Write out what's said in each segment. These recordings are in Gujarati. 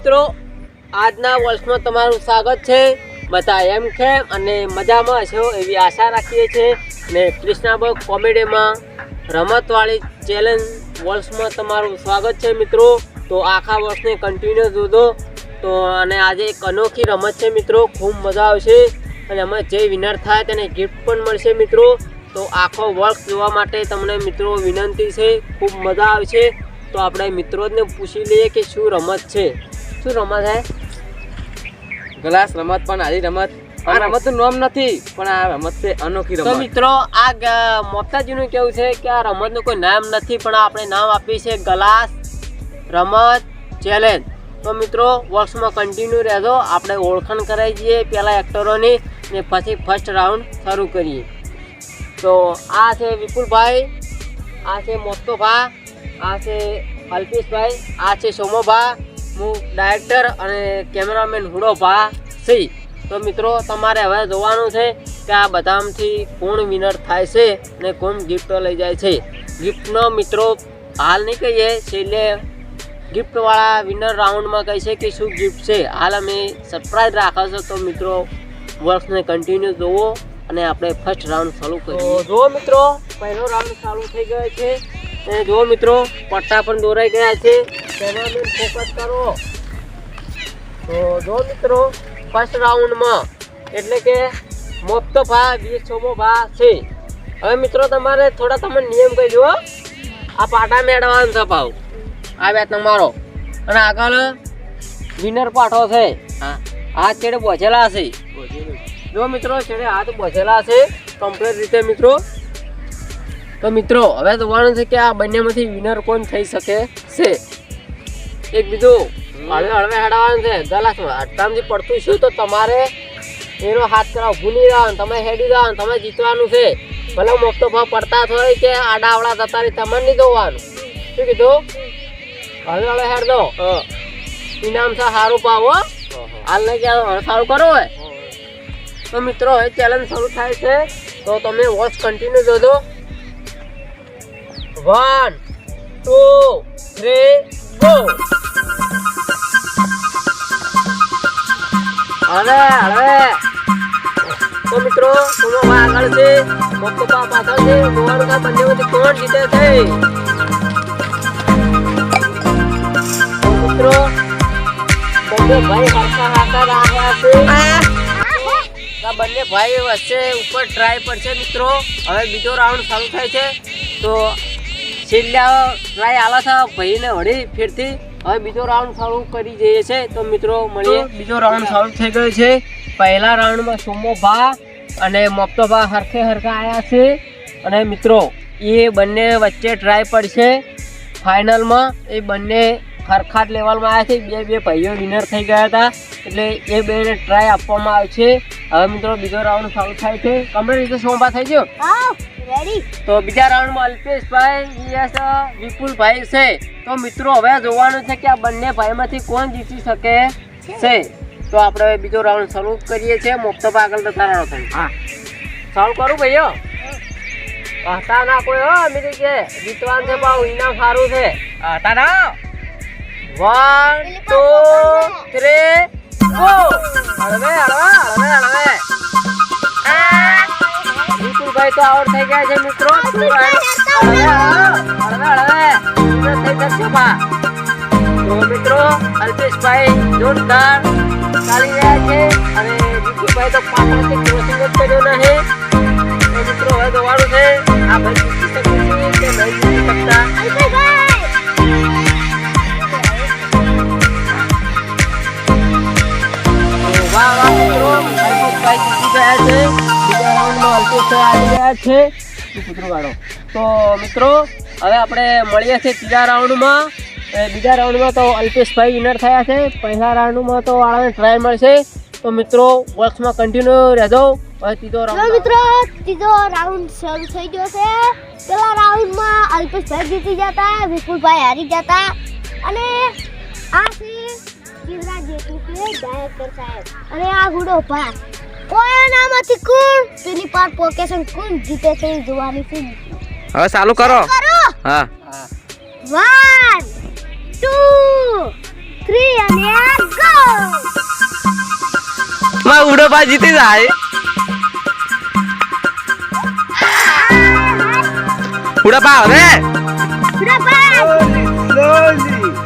મિત્રો, આજના વર્ષમાં તમારું સ્વાગત છે. બધા એમ છે અને મજામાં હશો એવી આશા રાખીએ છીએ. ને કૃષ્ણાબગ કોમેડીમાં રમતવાળી ચેલેન્જ વર્ષમાં તમારું સ્વાગત છે મિત્રો. તો આખા વર્ષને કન્ટિન્યુ જોજો. તો અને આજે એક અનોખી રમત છે મિત્રો, ખૂબ મજા આવશે. અને એમાં જે વિનર થાય તેને ગિફ્ટ પણ મળશે મિત્રો. તો આખો વર્ક જોવા માટે તમને મિત્રો વિનંતી છે, ખૂબ મજા આવશે. તો આપણે મિત્રોને પૂછી લઈએ કે શું રમત છે. શું રમત છે ગ્લાસ રમત પણ આરી રમત. આ રમતનું નામ નથી પણ આ રમત છે અનોખી તો રમત. મિત્રો આ મોક્તાજીનું કેવું છે કે આ રમતનું કોઈ નામ નથી પણ આપણે નામ આપ્યું છે ગલાસ રમત ચેલેન્જ. તો મિત્રો વર્ષમાં કન્ટિન્યુ રહેજો. આપણે ઓળખાણ કરાવી દઈએ પહેલાં એક્ટરોની ને પછી ફર્સ્ટ રાઉન્ડ શરૂ કરીએ. તો આ છે વિપુલભાઈ આ છે મોસ્તોભા આ છે અલ્પેશભાઈ આ છે સોમોભા હું ડાયરેક્ટર અને કેમેરામેન હુડોભા સી. તો મિત્રો, તમારે હવે જોવાનું છે કે આ બધામાંથી કોણ વિનર થાય છે ને કોણ ગિફ્ટ લઈ જાય છે. ગિફ્ટનો મિત્રો હાલ નહીં કહીએ, છેલ્લે ગિફ્ટવાળા વિનર રાઉન્ડમાં કહે છે કે શું ગિફ્ટ છે. હાલ અમે સરપ્રાઈઝ રાખો છો, તો મિત્રો વર્ષને કન્ટિન્યુ જોવો અને આપણે ફર્સ્ટ રાઉન્ડ ચાલુ કરીએ. જો મિત્રો, પહેલો રાઉન્ડ ચાલુ થઈ ગયો છે. અને જો મિત્રો, પટ્ટા પણ દોરાઈ ગયા છે. કેમેરામેન ફોકસ કરો. તો જો મિત્રો ફર્સ્ટ રાઉન્ડમાં એટલે કે મોફતો ભા વીસ છોમો ભા છે. હવે મિત્રો તમારે થોડા તમે નિયમ કહી દો આ પાટા મેળવવાનો છે ભાવ. આ બેટ તમારો. અને આગળ વિનર પાઠો છે. હા. હાથ છેડે બોજેલા છે. જો મિત્રો છેડે હાથ બોજેલા છે કમ્પ્લીટ રીતે મિત્રો. તો મિત્રો હવે જોવાનું છે કે આ બંનેમાંથી વિનર કોણ થઈ શકે છે. એક બીજું હળવે હળવે હેડાવાનું છે. દલાસમાં અટકામથી પડતું શું? તો તમારે એનો હાથ કરાવ ભૂલી જવાનું તમે હેડી જવાનું. તમે જીતવાનું છે. ભલે મોટો ભાવ પડતા હોય કે આડાવડા જતા રહી તમારે નહીં જોવાનું. શું કીધું? હળવે હળવે હેડ દો ઇનામ છે સારું પાવો હાલ નહીં ગયા સારું કરો હોય તો મિત્રો હવે ચેલેન્જ શરૂ થાય છે. તો તમે વોચ કન્ટિન્યુ જોજો. વન ટુ થ્રી ગો હવે હવે. તો મિત્રો તમે આગળ છે. મોટો પા પાછળ છે. જોવાનું કે બંનેમાંથી કોણ જીતે છે? મિત્રો બંને ભાઈ હરખા હાથા રહ્યા છે. બંને ભાઈ વચ્ચે ઉપર ટ્રાય પડશે મિત્રો. હવે બીજો રાઉન્ડ ચાલુ થાય છે. તો છેલ્લા ટ્રાય આલા છે. ભાઈને વળી ફેરથી હવે બીજો રાઉન્ડ ચાલુ કરી જઈએ છે. તો મિત્રો મળીએ. બીજો રાઉન્ડ ચાલુ થઈ ગયો છે. પહેલા રાઉન્ડમાં સોમો ભા અને મોપતો ભા હરખે હરખા આવ્યા છે. અને મિત્રો એ બંને વચ્ચે ટ્રાય પડશે. ફાઇનલમાં એ બંને હરખાટ લેવલમાં આવ્યા છે. બે બે ભાઈઓ વિનર થઈ ગયા હતા. એટલે એ બેને ટ્રાય આપવામાં આવે છે હવે મિત્રો બીજો રાઉન્ડ ચાલુ થાય છે. કમ્પ્લીટ રીતે સોમભા થઈ ગયો? તો બીજા રાઉન્ડમાં અલ્પેશભાઈ યસ વિપુલભાઈ છે. તો મિત્રો હવે જોવાનું છે કે આ બંને ભાઈમાંથી કોણ જીતી શકે છે. તો આપણે બીજો રાઉન્ડ શરૂ કરીએ છીએ. મુક્ત આગળ રહો તમે હા. ચાલુ કરું ભાઈઓ? હતા ના કોઈ હો અમીરી કે. જીતવાનું છે બહુ ઇનામ સારું છે. હતા ના વન ટુ અલ્પેશભાઈ જોરદાર. ચાલી રહ્યા છે. અને વિપુલભાઈ તો પાછળથી ક્રોસિંગ જ કર્યો નહીં મિત્રો, હવે જોવાનું છે. આ ભાઈ જીતી શકે છે તો, મિત્રો, હવે આપણે મળીએ છીએ ત્રીજા રાઉન્ડમાં બીજા રાઉન્ડમાં તો અલ્પેશભાઈ વિનર થયા છે. પહેલા રાઉન્ડમાં તો વાળાને ટ્રાય મળશે. તો મિત્રો વર્ક્સમાં કન્ટિન્યુ રહેજો. ત્રીજો રાઉન્ડ મિત્રો ત્રીજો રાઉન્ડ શરૂ થઈ ગયો છે. પેલા રાઉન્ડમાં અલ્પેશભાઈ જીતી જતા વિપુલભાઈ હારી જતા. અને આ છે શિવરાજ જેટલું ડાયરેક્ટર સાહેબ. અને આ ગુડો ભા કોઈ નામાંથી કોણ? પેલી પાર પોકેશન કોણ જીતે છે જોવાની છે હવે ચાલુ કરો. હા. હા two, three, and yeah, go! માં ઉડોપા જીતી જાય ઉડોપા હવે ઉડોપા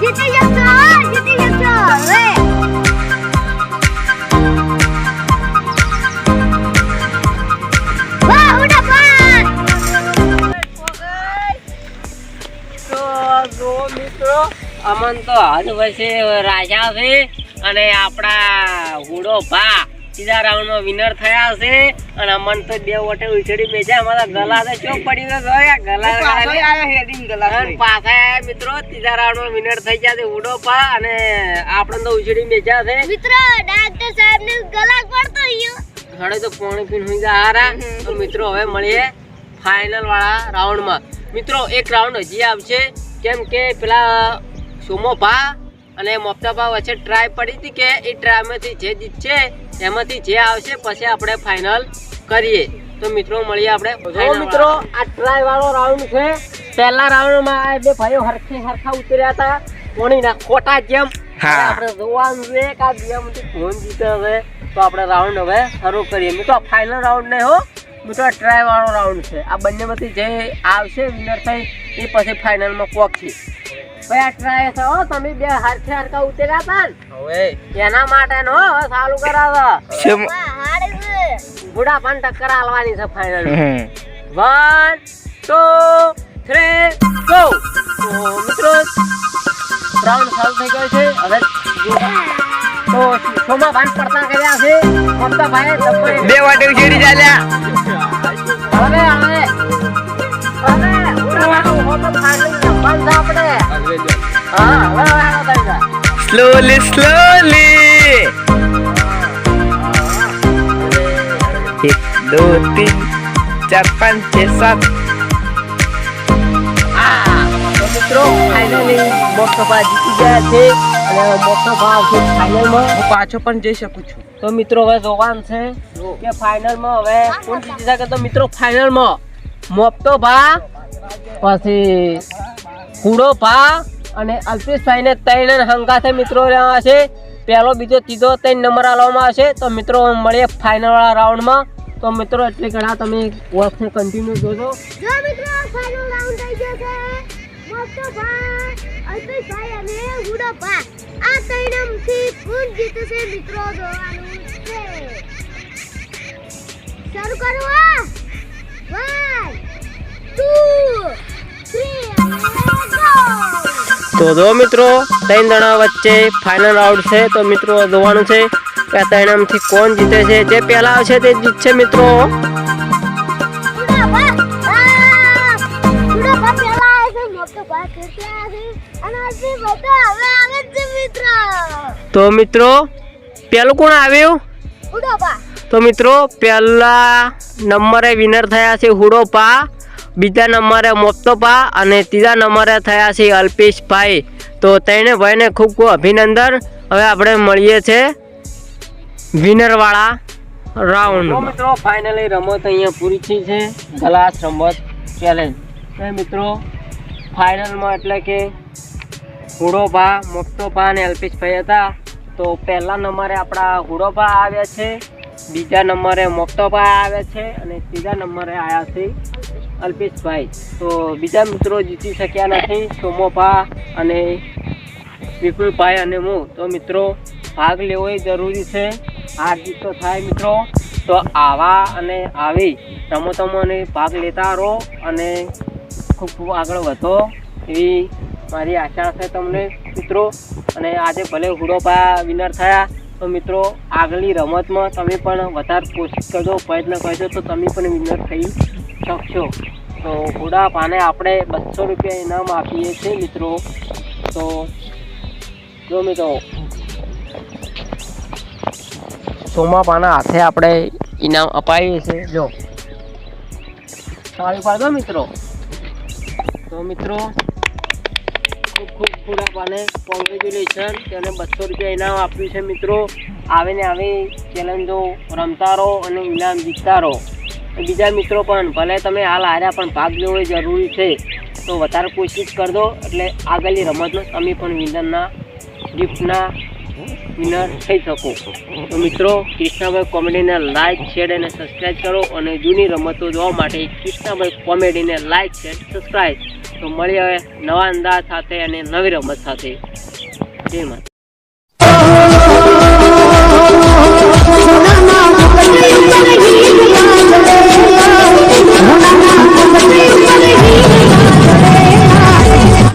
જીતી જશો જીતી જશો હવે મિત્રો અમન તો હદ વચ્ચે રાજા છે અને આપણા હુડો ભા સીધા રાઉન્ડમાં વિનર થયા છે. અને અમન તો બે વટે ઉછળી બેજા અમારા ગલા તો ચોક પડી ગયો ગયો ગલા પાછા આયા મિત્રો ત્રીજા રાઉન્ડમાં વિનર થઈ ગયા છે હુડો ભા અને આપણે તો ઉછળી બેજા છે. મિત્રો ડાક્ટર સાહેબ ને ગલા પડતો ગયો. હળે તો પોણી પીણ હુઈ જા હારા. તો મિત્રો હવે મળીએ ફાઇનલ વાળા રાઉન્ડમાં મિત્રો એક રાઉન્ડ હજી આવશે. કેમ કે પેલા સોમો ભા અને મોપતા ભા વચ્ચે ટ્રાય પડી હતી કે એ ટ્રાયમાંથી જે જીતશે એમાંથી જે આવશે પછી આપણે ફાઇનલ કરીએ. તો મિત્રો મળીએ આપણે મિત્રો આ ટ્રાય વાળો રાઉન્ડ છે. પહેલા રાઉન્ડમાં આ બે ભાઈઓ હરખે હરખા ઉતર્યા હતા. કોણીના ખોટા જેમ. આપણે જોવાનું છે કે આ બેમાંથી કોણ જીતે હવે. તો આપણે રાઉન્ડ હવે શરૂ કરીએ. મિત્રો ફાઇનલ રાઉન્ડ નહીં હો. મિત્રો ટ્રાય વાળો રાઉન્ડ છે. આ બંનેમાંથી જે આવશે વિનર થઈ એ પછી ફાઇનલમાં પહોંચશે ભાઈ આ ટ્રાય છે તમે બે હરખે હરખા ઉતર્યા હતા ને. એના માટે નો હવે ચાલુ કરાવો. બુડા પણ ટક્કર હાલવાની છે final one two three go તો મિત્રો રાઉન્ડ ચાલુ થઈ ગયો છે. હવે જો- તો સોમા ભાન પડતા કર્યા છે. મમતા ભાઈ બે વાટે ઉછેડી ચાલ્યા. હવે હવે હવે સ્લોલી સ્લોલી એક દો તીન ચાર પાંચ છ સાત મિત્રો ફાઇનલી મોક્ષભા જીતી ગયા છે અને મોક્ષભા આવશે ફાઇનલમાં હું પાછો પણ જઈ શકું છું તો મિત્રો હવે જોવાનું છે કે ફાઇનલમાં હવે કોણ જીતી શકે? તો મિત્રો ફાઇનલમાં મોપતો ભા પછી કુડો ભા અને અલ્પેશભાઈને ત્રણ હંગાથે મિત્રો રહ્યા છે. પહેલો, બીજો, ત્રીજો ત્રણ નંબર આલવામાં આવશે. તો મિત્રો મળીએ ફાઇનલવાળા રાઉન્ડમાં તો મિત્રો, એટલે ઘણા તમે વોક્સને કન્ટિન્યુ જોજો. જો મિત્રો ફાઇનલ રાઉન્ડ થઈ હુડો તો જો મિત્રો ત્રણ જણા વચ્ચે ફાઇનલ રાઉન્ડ છે. તો મિત્રો જોવાનું છે કે ત્રણમાંથી કોણ જીતે છે. જે પહેલા આવશે તે જીતશે મિત્રો. તો મિત્રો પહેલું કોણ આવ્યું? તો મિત્રો પહેલા નંબરે વિનર થયા છે હુડો પા બીજા નંબરે મોપ્તોપા અને ત્રીજા નંબરે થયા છે અલ્પેશભાઈ. તો તેને ભાઈને ખૂબ ખૂબ અભિનંદન. હવે આપણે મળીએ છે વિનરવાળા રાઉન્ડ મિત્રો ફાઇનલી રમત અહીંયા પૂરી થઈ છે. ગ્લાસ રમત ચેલેન્જ તો મિત્રો ફાઇનલમાં એટલે કે હુડોભા મોપ્તોભા અને અલ્પેશભાઈ હતા. તો પહેલા નંબરે આપણા હુડોભા આવ્યા છે. બીજા નંબરે મોપ્તોભા આવ્યા છે. અને ત્રીજા નંબરે આવ્યા છે અલ્પેશભાઈ તો બીજા મિત્રો જીતી શક્યા નથી સોમોભા અને વિપુલભાઈ અને હું તો મિત્રો, ભાગ લેવો જરૂરી છે. હાર જીત તો થાય મિત્રો. તો આવા અને આવી રમતોમાં ભાગ લેતા રહો અને ખૂબ ખૂબ આગળ વધો એવી મારી આશા છે તમને મિત્રો. અને આજે ભલે હુડોભા વિનર થયા, તો મિત્રો આગલી રમતમાં તમે પણ વધારે કોશિશ કરજો, પ્રયત્ન કરજો, તો તમે પણ વિનર થઈ શકશો તો હુડાપાને આપણે બસો રૂપિયા ઇનામ આપીએ છીએ મિત્રો. તો જો મિત્રો. સોમાપાના હાથે આપણે ઇનામ અપાવીએ છીએ. જો. સારું પાડો મિત્રો. તો મિત્રો, ખૂબ ખૂબ ખુરાપાને કોંગ્રેચ્યુલેશન તેને બસો રૂપિયા ઇનામ આપ્યું છે મિત્રો. આવીને આવી ચેલેન્જો રમતા રહો અને ઇનામ જીતતા રહો બીજા મિત્રો પણ, ભલે તમે હાલ હાર્યા, પણ ભાગ લેવો જરૂરી છે. તો વધારે કોશિશ કરજો, એટલે આગળની રમતનો તમે પણ વિનરના, ગિફ્ટના વિનર થઈ શકો. તો મિત્રો, કૃષ્ણાભાઈ કોમેડીને લાઇક શેર અને સબસ્ક્રાઈબ કરો અને જૂની રમતો જોવા માટે કૃષ્ણાભાઈ કોમેડીને લાઇક શેર સબસ્ક્રાઈબ તો મળીએ હવે નવા અંદાજ સાથે અને નવી રમત સાથે. જય માતા உனக்கு